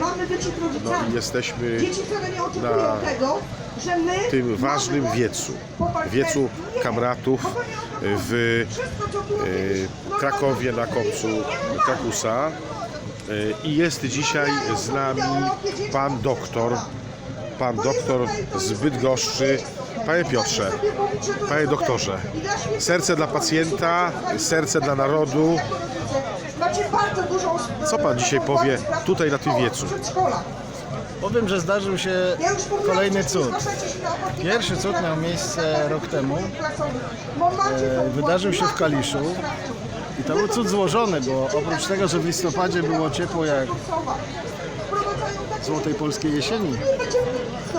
mamy ich rodzicami. No i jesteśmy Dzieci wcale nie oczekują na tego, że my tym ważnym wiecu, wiecu kamratów w e, kiedyś Krakowie na kopcu. Krakusa. E, I jest dzisiaj z nami pan doktor, pan doktor z Bydgoszczy. Panie Piotrze, panie doktorze, serce dla pacjenta, serce dla narodu. Macie bardzo dużą Co pan dzisiaj powie tutaj na tym wiecu? Powiem, że zdarzył się kolejny cud. Pierwszy cud miał miejsce rok temu. E, wydarzył się w Kaliszu. I to był cud złożony, bo oprócz tego, że w listopadzie było ciepło jak złotej polskiej jesieni, e,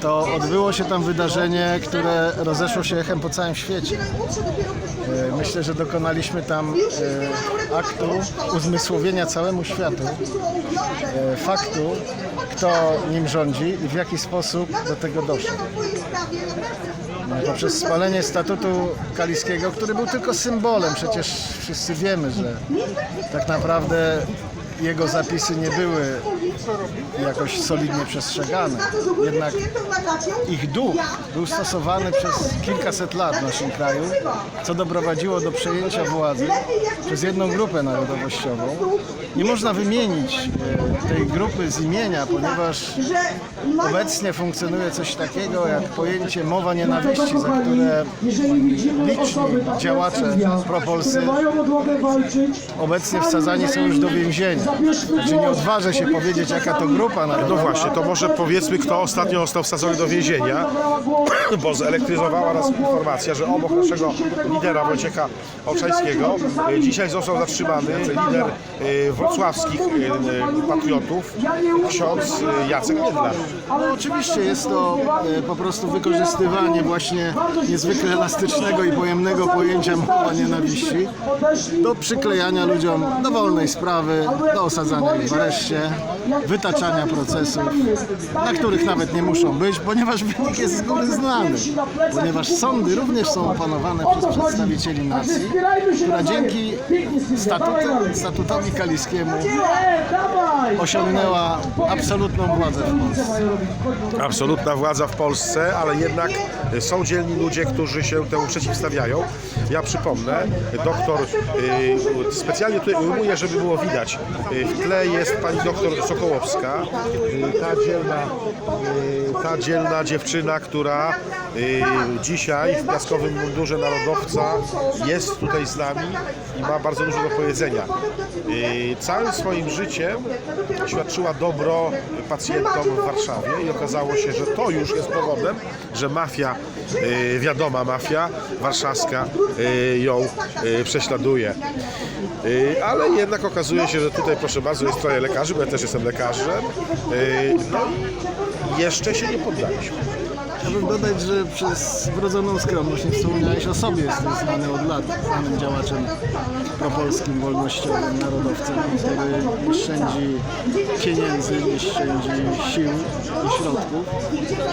to odbyło się tam wydarzenie, które rozeszło się echem po całym świecie. E, Myślę, że dokonaliśmy tam e, aktu uzmysłowienia całemu światu faktu, kto nim rządzi i w jaki sposób do tego doszło. Poprzez spalenie statutu kaliskiego, który był tylko symbolem. Przecież wszyscy wiemy, że tak naprawdę jego zapisy nie były jakoś solidnie przestrzegane. Jednak ich duch był stosowany przez kilkaset lat w naszym kraju, co doprowadziło do przejęcia władzy przez jedną grupę narodowościową. Nie można wymienić e, tej grupy z imienia, ponieważ obecnie funkcjonuje coś takiego jak pojęcie mowa nienawiści, za które liczni działacze propolscy mają odwagę walczyć. obecnie wsadzani są już do więzienia. Znaczy nie odważę się powiedzieć jaka to grupa No narodowa. właśnie, to może powiedzmy, kto ostatnio został wsadzony do więzienia, bo zelektryzowała nas informacja, że obok naszego lidera Wojciecha Olszańskiego e, dzisiaj został zatrzymany lider e, wrocławskich e, patriotów, ksiądz e, Jacek Miedlarz. Ale oczywiście jest to e, po prostu wykorzystywanie właśnie niezwykle elastycznego i pojemnego pojęcia mowa nienawiści do przyklejania ludziom dowolnej sprawy, do osadzania ich w areszcie, wytaczania procesów, na których nawet nie muszą być, ponieważ wynik jest z góry znany. Ponieważ sądy również są opanowane przez przedstawicieli nacji, która dzięki statutowi kaliskiemu osiągnęła absolutną władzę w Polsce. Absolutna władza w Polsce, ale jednak są dzielni ludzie, którzy się temu przeciwstawiają. Ja przypomnę, doktor y, specjalnie tutaj ujmuję, żeby było widać. Y, W tle jest pani doktor Sokołowska, y, ta dzielna, y, ta dzielna dziewczyna, która y, dzisiaj w piaskowym mundurze narodowca jest tutaj z nami i ma bardzo dużo do powiedzenia. Całym swoim życiem świadczyła dobro pacjentom w Warszawie i okazało się, że to już jest powodem, że mafia, wiadoma mafia warszawska ją prześladuje. Y, Ale jednak okazuje się, że tutaj proszę bardzo jest troje lekarzy, bo ja też jestem lekarzem. Y, No jeszcze się nie poddaliśmy. Chciałbym dodać, że przez wrodzoną skromność nie wspomniałeś o sobie. Jesteś znany od lat, znanym działaczem propolskim, wolnościowym, narodowcem, który nie szczędzi pieniędzy, nie szczędzi sił i środków,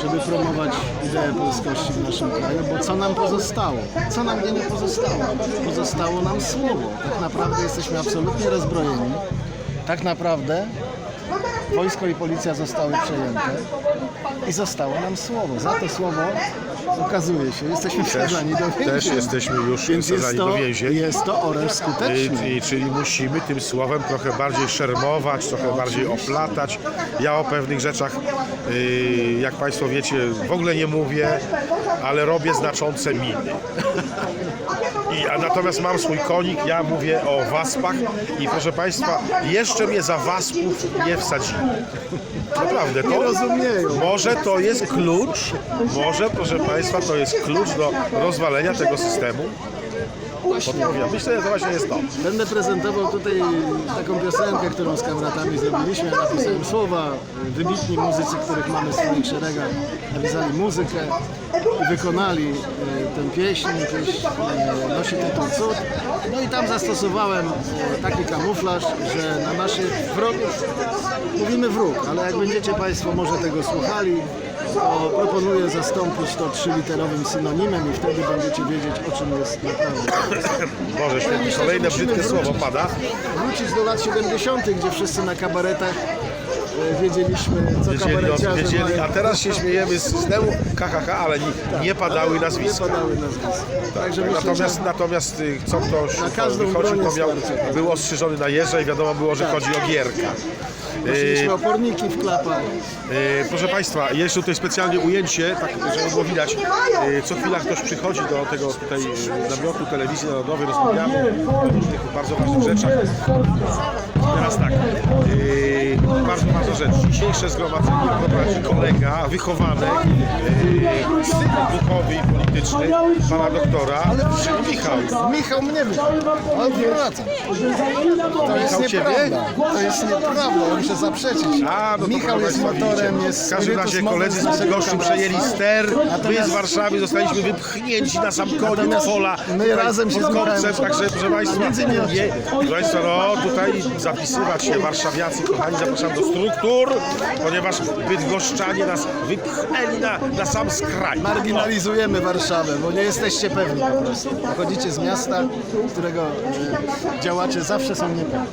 żeby promować ideę polskości w naszym kraju, bo co nam pozostało? Co nam nie pozostało? Pozostało nam słowo. Tak naprawdę jesteśmy absolutnie rozbrojeni. Tak naprawdę wojsko i policja zostały przejęte i zostało nam słowo. Za to słowo okazuje się, jesteśmy wsadzani do więzienia. Też jesteśmy już Więc jest do więzień. jest to oręż skuteczny. I, i, czyli musimy tym słowem trochę bardziej szermować, trochę bardziej oplatać. Ja o pewnych rzeczach, y, jak Państwo wiecie, w ogóle nie mówię, ale robię znaczące miny. I, a natomiast mam swój konik, ja mówię o waspach i proszę Państwa, jeszcze mnie za waspów nie wsadzili. Naprawdę, to rozumieją. może to jest klucz, może proszę Państwa, to jest klucz do rozwalenia tego systemu. Podpowiadam. Myślę, że to właśnie jest to. Będę prezentował tutaj taką piosenkę, którą z kamratami zrobiliśmy. Ja napisałem słowa, wybitni muzycy, których mamy w swoich szeregach, napisali muzykę i wykonali e, tę pieśń. Pieśń e, nosi tytuł Cud. No i tam zastosowałem e, taki kamuflaż, że na naszych wrogów, mówimy wróg, ale jak będziecie Państwo może tego słuchali, to proponuję zastąpić to trzyliterowym synonimem i wtedy będziecie wiedzieć, o czym jest naprawdę. Boże święty, Myślę, że kolejne musimy brzydkie wrócić. słowo pada. Wrócić do lat 70., gdzie wszyscy na kabaretach wiedzieliśmy, co Wiedzieli, o, wiedzieli, mają. a teraz się śmiejemy z systemu KHH, ale nie, nie padały Nie nazwiska. padały nazwiska. Także myślę, Natomiast, natomiast y, co ktoś Na każdą wychodził, to miał, starczy. był ostrzyżony na jeżdża i wiadomo było, że chodzi o gierka. mieliśmy oporniki w klapach. E, Proszę Państwa, jest tutaj specjalnie ujęcie, tak żeby było widać. Co chwila ktoś przychodzi do tego tutaj namiotu telewizji narodowej, rozmawiamy o różnych bardzo ważnych rzeczach. Teraz tak, bardzo ważna rzecz. Dzisiejsze zgromadzenie prowadzi kolega, wychowanek, syn duchowy i polityczny pana doktora Michał. Michał mnie wybrał. On wraca. To jest Michał ciebie? nieprawda. To jest nieprawda, muszę zaprzeczyć. A, no to Michał jest motorem, widzicie. jest W każdym razie koledzy z Bydgoszczy kameratu. przejęli ster, my z Warszawy zostaliśmy wypchnięci na sam koniec Natomiast pola. my Tutaj razem się pod kopcem, zmagamy. Także proszę Państwa, Między innymi nie, proszę Państwa, no tutaj zapisywać się warszawiacy, kochani, zapraszam do struktur, ponieważ bydgoszczanie nas wypchnęli na, na sam skraj. Marginalizujemy Warszawę, bo nie jesteście pewni po prostu. Pochodzicie z miasta, którego e, działacze zawsze są niepewni.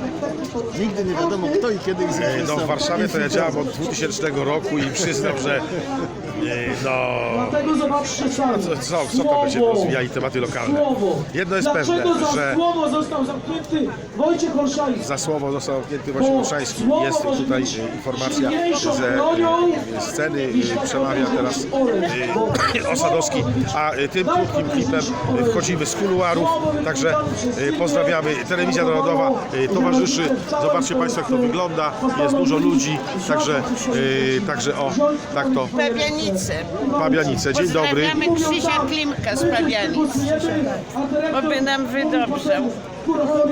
Nigdy nie wiadomo kto i kiedy ich No w. Warszawie to ja działam od 2000 roku i przyznam, że e, no... Dlatego zobaczcie sami. Co, co, co to będziemy rozwijali tematy lokalne? Słowo. Jedno jest Dlaczego pewne, za że słowo został zamknięty Wojciech Olszański? za słowo został zamknięty Wojciech Olszański. Jest tutaj e, informacja ze e, sceny, e, przemawia teraz e, Osadowski, a tym krótkim klipem wchodzimy z kuluarów, także pozdrawiamy. Telewizja Narodowa towarzyszy, zobaczcie Państwo jak to wygląda, jest dużo ludzi, także, także o, tak to, Pabianice. Pabianice. Dzień dobry. Pozdrawiamy Krzysia Klimka z Pabianic. Oby nam wydobrzał.